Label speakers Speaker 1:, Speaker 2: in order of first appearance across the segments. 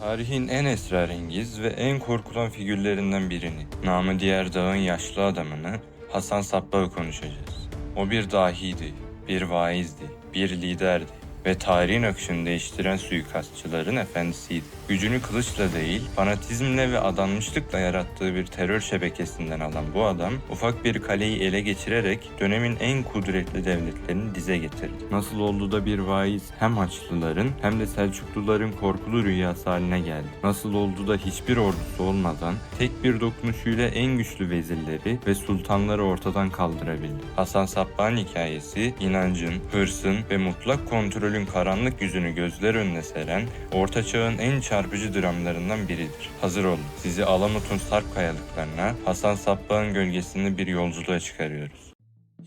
Speaker 1: Tarihin en esrarengiz ve en korkulan figürlerinden birini, namı diğer dağın yaşlı adamını Hasan Sabbah'ı konuşacağız. O bir dahiydi, bir vaizdi, bir liderdi ve tarihin akışını değiştiren suikastçıların efendisiydi. Gücünü kılıçla değil, fanatizmle ve adanmışlıkla yarattığı bir terör şebekesinden alan bu adam, ufak bir kaleyi ele geçirerek dönemin en kudretli devletlerini dize getirdi. Nasıl oldu da bir vaiz hem Haçlıların hem de Selçukluların korkulu rüyası haline geldi. Nasıl oldu da hiçbir ordusu olmadan tek bir dokunuşuyla en güçlü vezirleri ve sultanları ortadan kaldırabildi. Hasan Sabbah'ın hikayesi, inancın, hırsın ve mutlak kontrolün karanlık yüzünü gözler önüne seren, Orta Çağ'ın en çarpıcı dramlarından biridir. Hazır olun, sizi Alamut'un sarp kayalıklarına, Hasan Sabbah'ın gölgesinde bir yolculuğa çıkarıyoruz.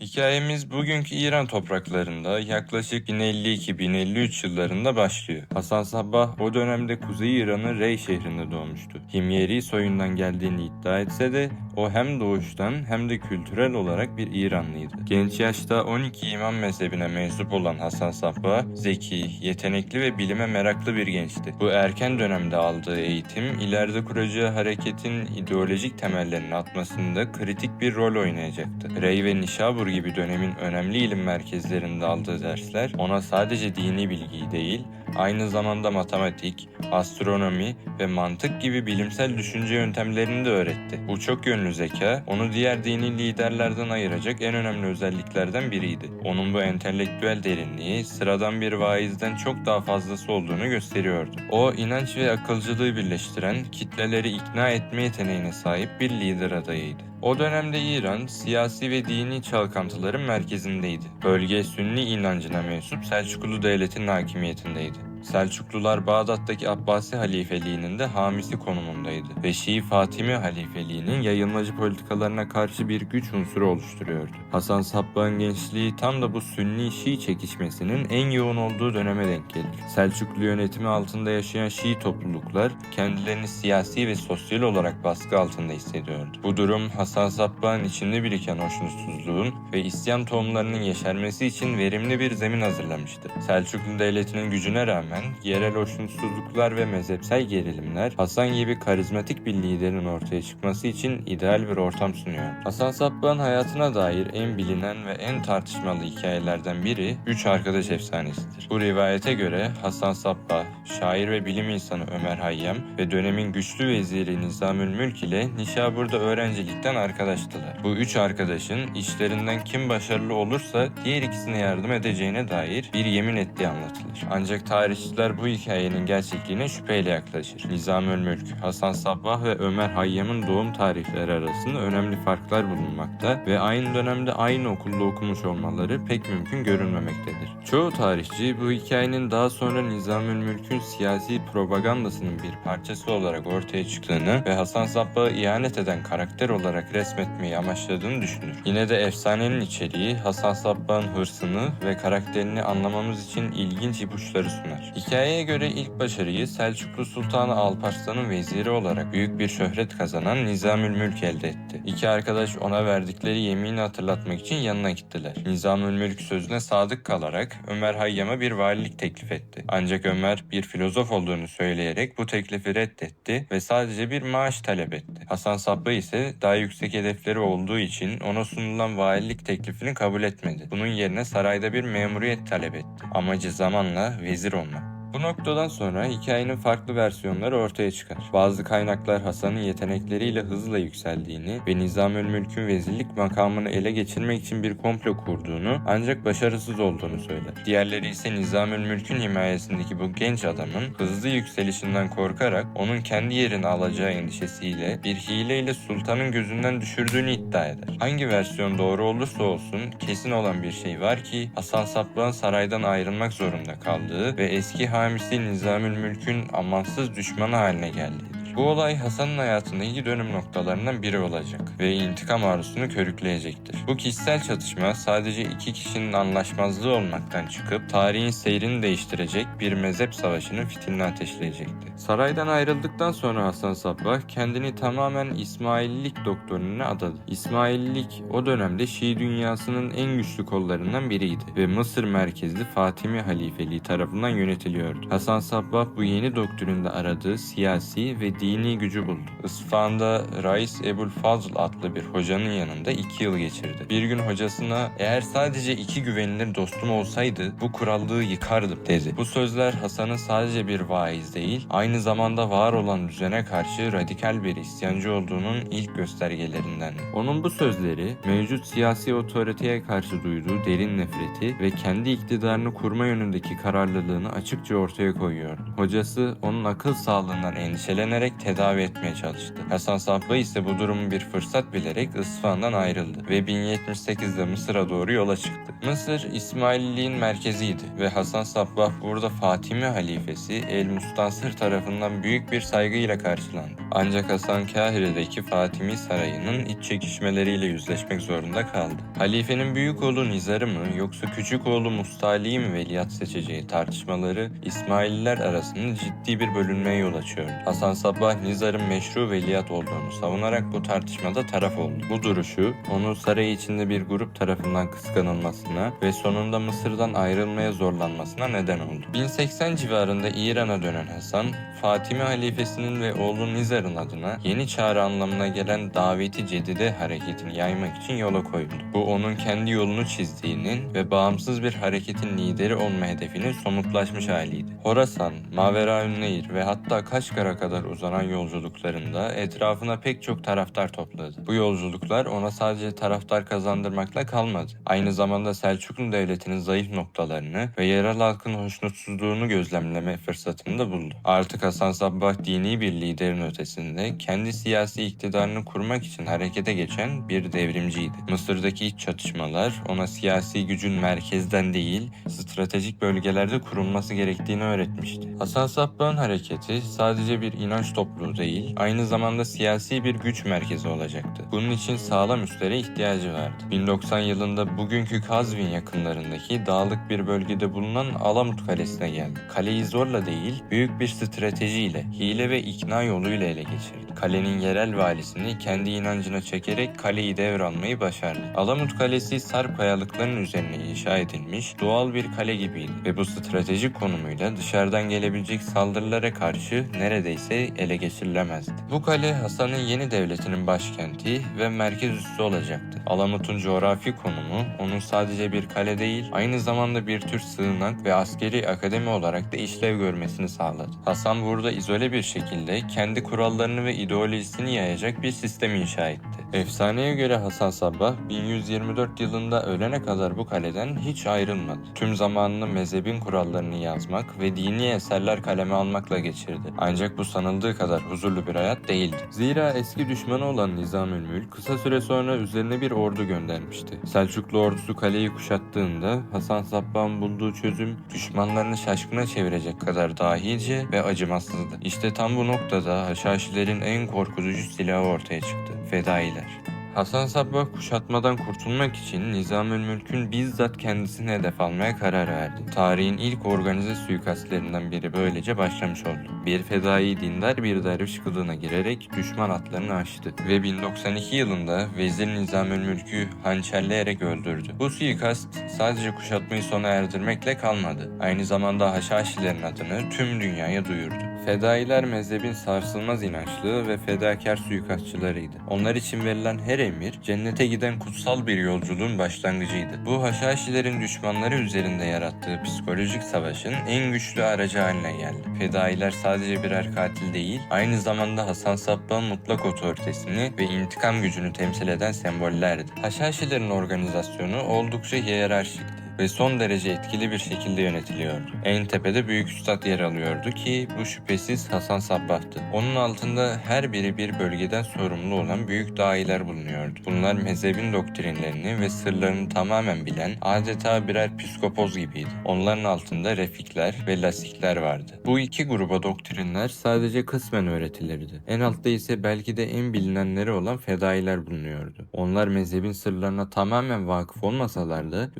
Speaker 1: Hikayemiz bugünkü İran topraklarında yaklaşık 1052-1053 yıllarında başlıyor. Hasan Sabbah o dönemde Kuzey İran'ın Rey şehrinde doğmuştu. Himyeri soyundan geldiğini iddia etse de o hem doğuştan hem de kültürel olarak bir İranlıydı. Genç yaşta 12 imam mezhebine mensup olan Hasan Sabbah, zeki, yetenekli ve bilime meraklı bir gençti. Bu erken dönemde aldığı eğitim, ileride kuracağı hareketin ideolojik temellerini atmasında kritik bir rol oynayacaktı. Rey ve Nişabur gibi dönemin önemli ilim merkezlerinde aldığı dersler ona sadece dini bilgiyi değil, aynı zamanda matematik, astronomi ve mantık gibi bilimsel düşünce yöntemlerini de öğretti. Bu çok yönlü zeka, onu diğer dini liderlerden ayıracak en önemli özelliklerden biriydi. Onun bu entelektüel derinliği, sıradan bir vaizden çok daha fazlası olduğunu gösteriyordu. O, inanç ve akılcılığı birleştiren, kitleleri ikna etme yeteneğine sahip bir lider adayıydı. O dönemde İran, siyasi ve dini çalkantıların merkezindeydi. Bölge Sünni inancına mensup Selçuklu devletinin hakimiyetindeydi. Selçuklular Bağdat'taki Abbasi halifeliğinin de hamisi konumundaydı ve Şii Fatimi halifeliğinin yayılmacı politikalarına karşı bir güç unsuru oluşturuyordu. Hasan Sabbah'ın gençliği tam da bu Sünni Şii çekişmesinin en yoğun olduğu döneme denk gelir. Selçuklu yönetimi altında yaşayan Şii topluluklar kendilerini siyasi ve sosyal olarak baskı altında hissediyordu. Bu durum Hasan Sabbah'ın içinde biriken hoşnutsuzluğun ve isyan tohumlarının yeşermesi için verimli bir zemin hazırlamıştı. Selçuklu devletinin gücüne rağmen yerel hoşnutsuzluklar ve mezhepsel gerilimler Hasan gibi karizmatik bir liderin ortaya çıkması için ideal bir ortam sunuyor. Hasan Sabbah'ın hayatına dair en bilinen ve en tartışmalı hikayelerden biri Üç Arkadaş Efsanesidir. Bu rivayete göre Hasan Sabbah, şair ve bilim insanı Ömer Hayyam ve dönemin güçlü veziri Nizamül Mülk ile Nişabur'da öğrencilikten arkadaştılar. Bu üç arkadaşın işlerinden kim başarılı olursa diğer ikisine yardım edeceğine dair bir yemin ettiği anlatılır. Ancak tarihçiler bu hikayenin gerçekliğine şüpheyle yaklaşır. Nizamül Mülk, Hasan Sabbah ve Ömer Hayyam'ın doğum tarihleri arasında önemli farklar bulunmakta ve aynı dönemde aynı okulda okumuş olmaları pek mümkün görünmemektedir. Çoğu tarihçi bu hikayenin daha sonra Nizamül Mülk'ün siyasi propagandasının bir parçası olarak ortaya çıktığını ve Hasan Sabbah'ı ihanet eden karakter olarak resmetmeyi amaçladığını düşünür. Yine de efsanenin içeriği Hasan Sabbah'ın hırsını ve karakterini anlamamız için ilginç ipuçları sunar. Hikayeye göre ilk başarıyı Selçuklu Sultanı Alparslan'ın veziri olarak büyük bir şöhret kazanan Nizamül Mülk elde etti. İki arkadaş ona verdikleri yemini hatırlatmak için yanına gittiler. Nizamül Mülk sözüne sadık kalarak Ömer Hayyam'a bir valilik teklif etti. Ancak Ömer bir filozof olduğunu söyleyerek bu teklifi reddetti ve sadece bir maaş talep etti. Hasan Sabbah ise daha yüksek hedefleri olduğu için ona sunulan valilik teklifini kabul etmedi. Bunun yerine sarayda bir memuriyet talep etti. Amacı zamanla vezir olmak. Bu noktadan sonra hikayenin farklı versiyonları ortaya çıkar. Bazı kaynaklar Hasan'ın yetenekleriyle hızla yükseldiğini ve Nizamül Mülk'ün vezirlik makamını ele geçirmek için bir komplo kurduğunu ancak başarısız olduğunu söyler. Diğerleri ise Nizamül Mülk'ün himayesindeki bu genç adamın hızlı yükselişinden korkarak onun kendi yerini alacağı endişesiyle bir hileyle sultanın gözünden düşürdüğünü iddia eder. Hangi versiyon doğru olursa olsun kesin olan bir şey var ki Hasan Sabbah'ın saraydan ayrılmak zorunda kaldığı ve eski hamisi Nizamül Mülk'ün amansız düşmanı haline geldiğidir. Bu olay Hasan'ın hayatındaki dönüm noktalarından biri olacak ve intikam arzusunu körükleyecektir. Bu kişisel çatışma sadece iki kişinin anlaşmazlığı olmaktan çıkıp tarihin seyrini değiştirecek bir mezhep savaşının fitilini ateşleyecekti. Saraydan ayrıldıktan sonra Hasan Sabbah kendini tamamen İsmaililik doktrinine adadı. İsmaililik o dönemde Şii dünyasının en güçlü kollarından biriydi ve Mısır merkezli Fatimi halifeliği tarafından yönetiliyordu. Hasan Sabbah bu yeni doktrinde aradığı siyasi ve dini gücü buldu. İsfahan'da Rais Ebul Fazl adlı bir hocanın yanında iki yıl geçirdi. Bir gün hocasına eğer sadece iki güvenilir dostum olsaydı bu krallığı yıkardım dedi. Bu sözler Hasan'ın sadece bir vaiz değil, aynı zamanda var olan düzene karşı radikal bir isyancı olduğunun ilk göstergelerinden. Onun bu sözleri mevcut siyasi otoriteye karşı duyduğu derin nefreti ve kendi iktidarını kurma yönündeki kararlılığını açıkça ortaya koyuyordu. Hocası onun akıl sağlığından endişelenerek tedavi etmeye çalıştı. Hasan Sabbah ise bu durumu bir fırsat bilerek İsfahan'dan ayrıldı ve 1078'de Mısır'a doğru yola çıktı. Mısır İsmaililiğin merkeziydi ve Hasan Sabbah burada Fatimi halifesi El Mustansır tarafından büyük bir saygıyla karşılandı. Ancak Hasan Kahire'deki Fatimi sarayının iç çekişmeleriyle yüzleşmek zorunda kaldı. Halifenin büyük oğlu Nizar'ı mı yoksa küçük oğlu Mustali'yi mi veliaht seçeceği tartışmaları İsmaililer arasında ciddi bir bölünmeye yol açıyordu. Hasan Sabbah Nizar'ın meşru veliaht olduğunu savunarak bu tartışmada taraf oldu. Bu duruşu onu saray içinde bir grup tarafından kıskanılmasına ve sonunda Mısır'dan ayrılmaya zorlanmasına neden oldu. 1080 civarında İran'a dönen Hasan, Fatimi halifesinin ve oğlu Nizar'ın adına yeni çağrı anlamına gelen daveti cedide hareketini yaymak için yola koyuldu. Bu onun kendi yolunu çizdiğinin ve bağımsız bir hareketin lideri olma hedefinin somutlaşmış haliydi. Horasan, Maveraünnehir ve hatta Kaşgar'a kadar uzanan yolculuklarında etrafına pek çok taraftar topladı. Bu yolculuklar ona sadece taraftar kazandırmakla kalmadı. Aynı zamanda Selçuklu Devleti'nin zayıf noktalarını ve yerel halkın hoşnutsuzluğunu gözlemleme fırsatını da buldu. Artık Hasan Sabbah dini bir liderin ötesinde kendi siyasi iktidarını kurmak için harekete geçen bir devrimciydi. Mısır'daki iç çatışmalar ona siyasi gücün merkezden değil, stratejik bölgelerde kurulması gerektiğini öğretmişti. Hasan Sabbah'ın hareketi sadece bir inanç topluluğu değil, aynı zamanda siyasi bir güç merkezi olacaktı. Bunun için sağlam üslere ihtiyacı vardı. 1090 yılında bugünkü Kazvin yakınlarındaki dağlık bir bölgede bulunan Alamut Kalesi'ne geldi. Kaleyi zorla değil, büyük bir stratejiyle, hile ve ikna yoluyla ele geçirdi. Kalenin yerel valisini kendi inancına çekerek kaleyi devralmayı başardı. Alamut Kalesi Sarp kayalıkların üzerine inşa edilmiş doğal bir kale gibiydi ve bu stratejik konumuyla dışarıdan gelebilecek saldırılara karşı neredeyse ele geçirilemezdi. Bu kale Hasan'ın yeni devletinin başkenti ve merkez üssü olacaktı. Alamut'un coğrafi konumu onun sadece bir kale değil, aynı zamanda bir tür sığınak ve askeri akademi olarak da işlev görmesini sağladı. Hasan burada izole bir şekilde kendi kurallarını ve ideolojisini yayacak bir sistem inşa etti. Efsaneye göre Hasan Sabbah 1124 yılında ölene kadar bu kaleden hiç ayrılmadı. Tüm zamanını mezhebin kurallarını yazmak ve dini eserler kaleme almakla geçirdi. Ancak bu sanıldığı kadar huzurlu bir hayat değildi. Zira eski düşmanı olan Nizamülmülk kısa süre sonra üzerine bir ordu göndermişti. Selçuklu ordusu kaleyi kuşattığında Hasan Sabbah'ın bulduğu çözüm düşmanlarını şaşkına çevirecek kadar dahice ve acımasızdı. İşte tam bu noktada Haşhaşilerin en korkutucu silahı ortaya çıktı. Fedailer. Hasan Sabbah kuşatmadan kurtulmak için Nizamülmülk'ün bizzat kendisini hedef almaya karar verdi. Tarihin ilk organize suikastlerinden biri böylece başlamış oldu. Bir fedai dindar bir derviş kılığına girerek düşman atlarını açtı ve 1092 yılında Vezir Nizamülmülk'ü hançerleyerek öldürdü. Bu suikast sadece kuşatmayı sona erdirmekle kalmadı. Aynı zamanda Haşhaşilerin adını tüm dünyaya duyurdu. Fedailer mezhebin sarsılmaz inançlı ve fedakar suikastçılarıydı. Onlar için verilen her emir cennete giden kutsal bir yolculuğun başlangıcıydı. Bu Haşhaşilerin düşmanları üzerinde yarattığı psikolojik savaşın en güçlü aracı haline geldi. Fedailer sadece birer katil değil, aynı zamanda Hasan Sabbah'ın mutlak otoritesini ve intikam gücünü temsil eden sembollerdi. Haşhaşilerin organizasyonu oldukça hiyerarşikti. Ve son derece etkili bir şekilde yönetiliyordu. En tepede Büyük Üstad yer alıyordu ki bu şüphesiz Hasan Sabbah'tı. Onun altında her biri bir bölgeden sorumlu olan büyük dahiler bulunuyordu. Bunlar mezhebin doktrinlerini ve sırlarını tamamen bilen adeta birer psikopoz gibiydi. Onların altında refikler ve lasikler vardı. Bu iki gruba doktrinler sadece kısmen öğretilirdi. En altta ise belki de en bilinenleri olan fedailer bulunuyordu. Onlar mezhebin sırlarına tamamen vakıf olmasalar da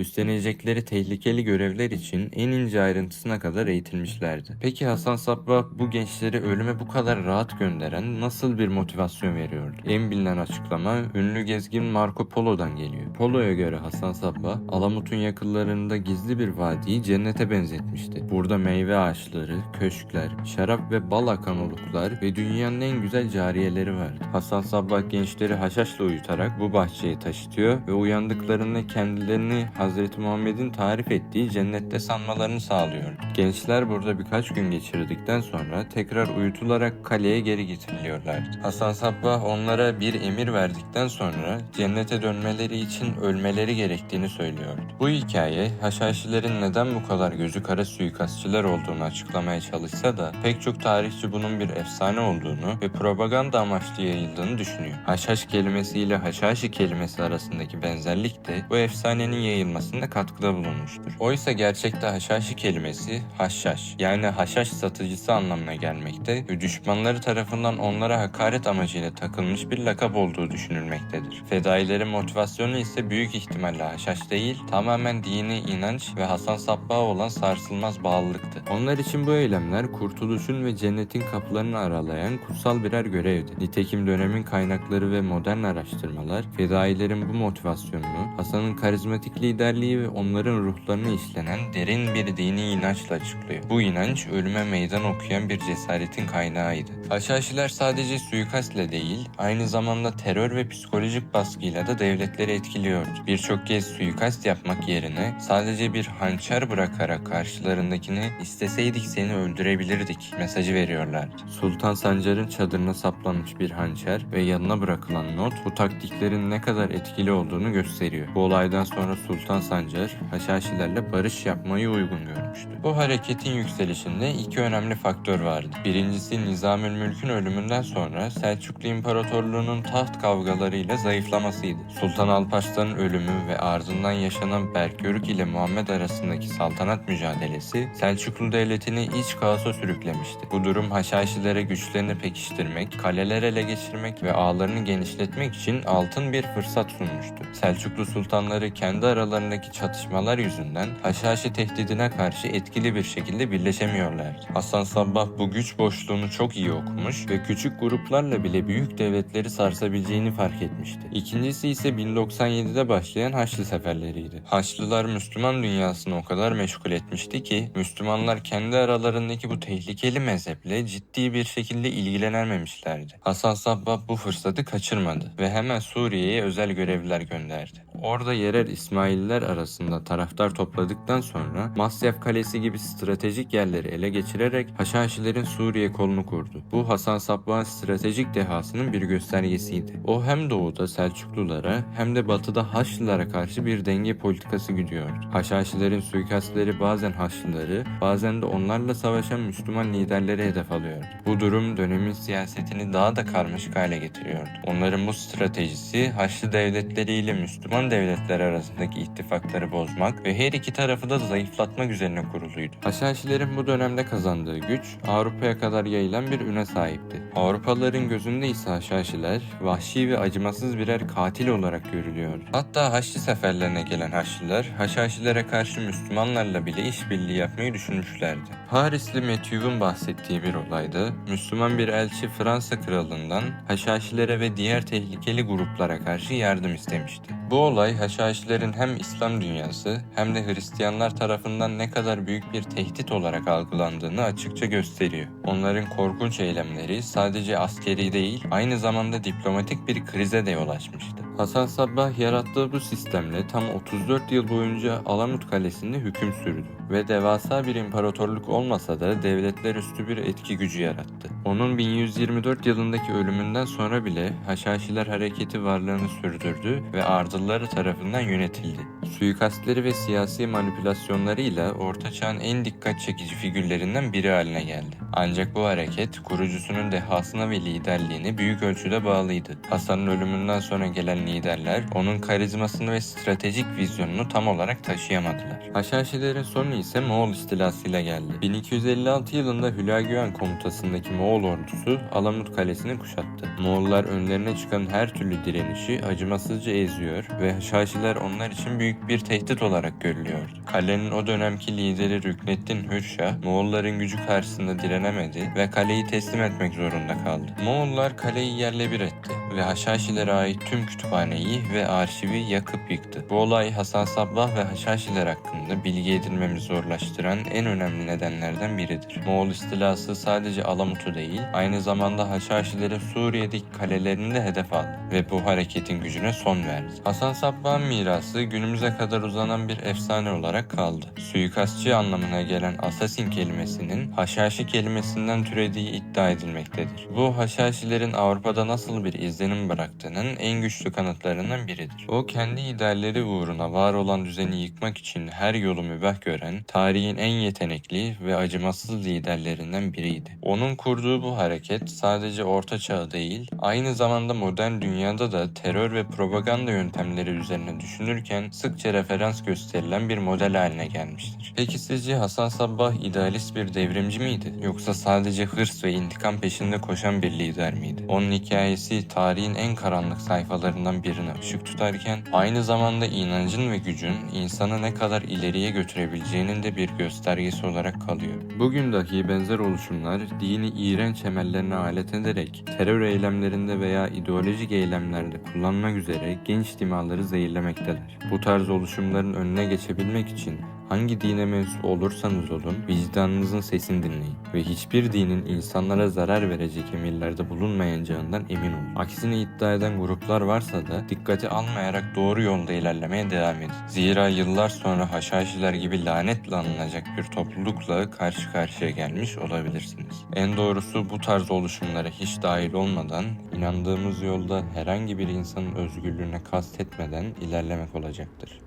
Speaker 1: üstlenecekleri tehlikeli görevler için en ince ayrıntısına kadar eğitilmişlerdi. Peki Hasan Sabbah bu gençleri ölüme bu kadar rahat gönderen nasıl bir motivasyon veriyordu? En bilinen açıklama ünlü gezgin Marco Polo'dan geliyor. Polo'ya göre Hasan Sabbah, Alamut'un yakınlarında gizli bir vadiyi cennete benzetmişti. Burada meyve ağaçları, köşkler, şarap ve bal akan oluklar ve dünyanın en güzel cariyeleri vardı. Hasan Sabbah gençleri haşhaşla uyutarak bu bahçeye taşıtıyor ve uyandıklarında kendilerini Hazreti Muhammed'in tarif ettiği cennette sanmalarını sağlıyordu. Gençler burada birkaç gün geçirdikten sonra tekrar uyutularak kaleye geri getiriliyorlardı. Hasan Sabbah onlara bir emir verdikten sonra cennete dönmeleri için ölmeleri gerektiğini söylüyordu. Bu hikaye Haşhaşilerin neden bu kadar gözü kara suikastçılar olduğunu açıklamaya çalışsa da pek çok tarihçi bunun bir efsane olduğunu ve propaganda amaçlı yayıldığını düşünüyor. Haşhaş kelimesiyle Haşhaşi kelimesi arasındaki benzerlik de bu efsanenin yayılmasında katkıda bulunmuştur. Oysa gerçekte Haşhaşi kelimesi haşhaş yani haşhaş satıcısı anlamına gelmekte ve düşmanları tarafından onlara hakaret amacıyla takılmış bir lakap olduğu düşünülmektedir. Fedailerin motivasyonu ise büyük ihtimalle haşhaş değil, tamamen dini inanç ve Hasan Sabbah'a olan sarsılmaz bağlılıktı. Onlar için bu eylemler kurtuluşun ve cennetin kapılarını aralayan kutsal birer görevdi. Nitekim dönemin kaynakları ve modern araştırmalar fedailerin bu motivasyonunu Hasan'ın karizmatik liderliği ve onların ruhlarını işlenen derin bir dini inançla açıklıyor. Bu inanç ölüme meydan okuyan bir cesaretin kaynağıydı. Haşhaşiler sadece suikastle değil, aynı zamanda terör ve psikolojik baskıyla da devletleri etkiliyordu. Birçok kez suikast yapmak yerine sadece bir hançer bırakarak karşılarındakini isteseydik seni öldürebilirdik mesajı veriyorlardı. Sultan Sancar'ın çadırına saplanmış bir hançer ve yanına bırakılan not bu taktiklerin ne kadar etkili olduğunu gösteriyor. Bu olaydan sonra Sultan Sancar Haşhaşilerle barış yapmayı uygun görmüştü. Bu hareketin yükselişinde iki önemli faktör vardı. Birincisi Nizamülmülk'ün ölümünden sonra Selçuklu İmparatorluğu'nun taht kavgalarıyla zayıflamasıydı. Sultan Alparslan'ın ölümü ve ardından yaşanan Berkyörük ile Muhammed arasındaki saltanat mücadelesi Selçuklu devletini iç kaosa sürüklemişti. Bu durum Haşhaşilere güçlerini pekiştirmek, kaleler ele geçirmek ve ağlarını genişletmek için altın bir fırsat sunmuştu. Selçuklu sultanları kendi aralarındaki çatışmalar yüzünden Haşhaşi tehdidine karşı etkili bir şekilde birleşemiyorlardı. Hasan Sabbah bu güç boşluğunu çok iyi okumuş ve küçük gruplarla bile büyük devletleri sarsabileceğini fark etmişti. İkincisi ise 1097'de başlayan Haçlı seferleriydi. Haçlılar Müslüman dünyasını o kadar meşgul etmişti ki Müslümanlar kendi aralarındaki bu tehlikeli mezheple ciddi bir şekilde ilgilenememişlerdi. Hasan Sabbah bu fırsatı kaçırmadı ve hemen Suriye'ye özel görevliler gönderdi. Orada yerel İsmaililer arasında taraftar topladıktan sonra Masyaf Kalesi gibi stratejik yerleri ele geçirerek Haşhaşilerin Suriye kolunu kurdu. Bu Hasan Sabbah'ın stratejik dehasının bir göstergesiydi. O hem doğuda Selçuklulara hem de batıda Haçlılara karşı bir denge politikası güdüyordu. Haşhaşilerin suikastleri bazen Haçlıları, bazen de onlarla savaşan Müslüman liderleri hedef alıyordu. Bu durum dönemin siyasetini daha da karmaşık hale getiriyordu. Onların bu stratejisi Haçlı devletleriyle Müslüman devletler arasındaki ittifakları bozmak ve her iki tarafı da zayıflatmak üzerine kuruluydu. Haşhaşilerin bu dönemde kazandığı güç Avrupa'ya kadar yayılan bir üne sahipti. Avrupalıların gözünde ise Haşhaşiler vahşi ve acımasız birer katil olarak görülüyordu. Hatta Haçlı seferlerine gelen Haçlılar Haşhaşilere karşı Müslümanlarla bile işbirliği yapmayı düşünmüşlerdi. Parisli Matthew'un bahsettiği bir olayda Müslüman bir elçi Fransa kralından Haşhaşilere ve diğer tehlikeli gruplara karşı yardım istemişti. Bu olay Haşhaşilerin hem İslam dünyası hem de Hristiyanlar tarafından ne kadar büyük bir tehdit olarak algılandığını açıkça gösteriyor. Onların korkunç eylemleri sadece askeri değil, aynı zamanda diplomatik bir krize de yol açmıştı. Hasan Sabbah yarattığı bu sistemle tam 34 yıl boyunca Alamut Kalesi'nde hüküm sürdü ve devasa bir imparatorluk olmasa da devletler üstü bir etki gücü yarattı. Onun 1124 yılındaki ölümünden sonra bile Haşhaşiler hareketi varlığını sürdürdü ve ardılları tarafından yönetildi. Suikastleri ve siyasi manipülasyonlarıyla Orta Çağ'ın en dikkat çekici figürlerinden biri haline geldi. Ancak bu hareket kurucusunun dehasına ve liderliğine büyük ölçüde bağlıydı. Hasan'ın ölümünden sonra gelen liderler onun karizmasını ve stratejik vizyonunu tam olarak taşıyamadılar. Haşhaşilerin sonu ise Moğol istilasıyla geldi. 1256 yılında Hülagüen komutasındaki Moğol ordusu Alamut Kalesi'ni kuşattı. Moğollar önlerine çıkan her türlü direnişi acımasızca eziyor ve Haşhaşiler onlar için büyük bir tehdit olarak görülüyordu. Kalenin o dönemki lideri Rükneddin Hürşah, Moğolların gücü karşısında direnemedi ve kaleyi teslim etmek zorunda kaldı. Moğollar kaleyi yerle bir etti ve Haşhaşilere ait tüm kütüphaneyi ve arşivi yakıp yıktı. Bu olay Hasan Sabbah ve Haşhaşiler hakkında bilgi edinmemizi zorlaştıran en önemli nedenlerden biridir. Moğol istilası sadece Alamut'u değil, aynı zamanda Haşhaşilerin Suriye'deki kalelerini de hedef aldı ve bu hareketin gücüne son verdi. Hasan Sabbah'ın mirası günümüze kadar uzanan bir efsane olarak kaldı. Suikastçı anlamına gelen assassin kelimesinin Haşhaşi kelimesinden türediği iddia edilmektedir. Bu Haşhaşilerin Avrupa'da nasıl bir izlenim bıraktığının en güçlü kanıtlarından biridir. O kendi idealleri uğruna var olan düzeni yıkmak için her yolu mübah gören, tarihin en yetenekli ve acımasız liderlerinden biriydi. Onun kurduğu bu hareket sadece Orta Çağ değil, aynı zamanda modern dünyada da terör ve propaganda yöntemleri üzerine düşünürken sıkça referans gösterilen bir model haline gelmiştir. Peki sizce Hasan Sabbah idealist bir devrimci miydi? Yoksa sadece hırs ve intikam peşinde koşan bir lider miydi? Onun hikayesi tarihin en karanlık sayfalarından birine ışık tutarken aynı zamanda inancın ve gücün insanı ne kadar ileriye götürebileceğinin de bir göstergesi olarak kalıyor. Bugün dahi benzer oluşumlar dini iğrenç emellerine alet ederek terör eylemlerinde veya ideolojik eylemlerde kullanmak üzere genç dimaları zehirlemektedir. Bu tarz oluşumların önüne geçebilmek için hangi dine mensup olursanız olun vicdanınızın sesini dinleyin ve hiçbir dinin insanlara zarar verecek emirlerde bulunmayacağından emin olun. Aksini iddia eden gruplar varsa da dikkate almayarak doğru yolda ilerlemeye devam edin. Zira yıllar sonra Haşhaşiler gibi lanetle anılacak bir toplulukla karşı karşıya gelmiş olabilirsiniz. En doğrusu bu tarz oluşumlara hiç dahil olmadan inandığımız yolda herhangi bir insanın özgürlüğüne kastetmeden ilerlemek olacaktır.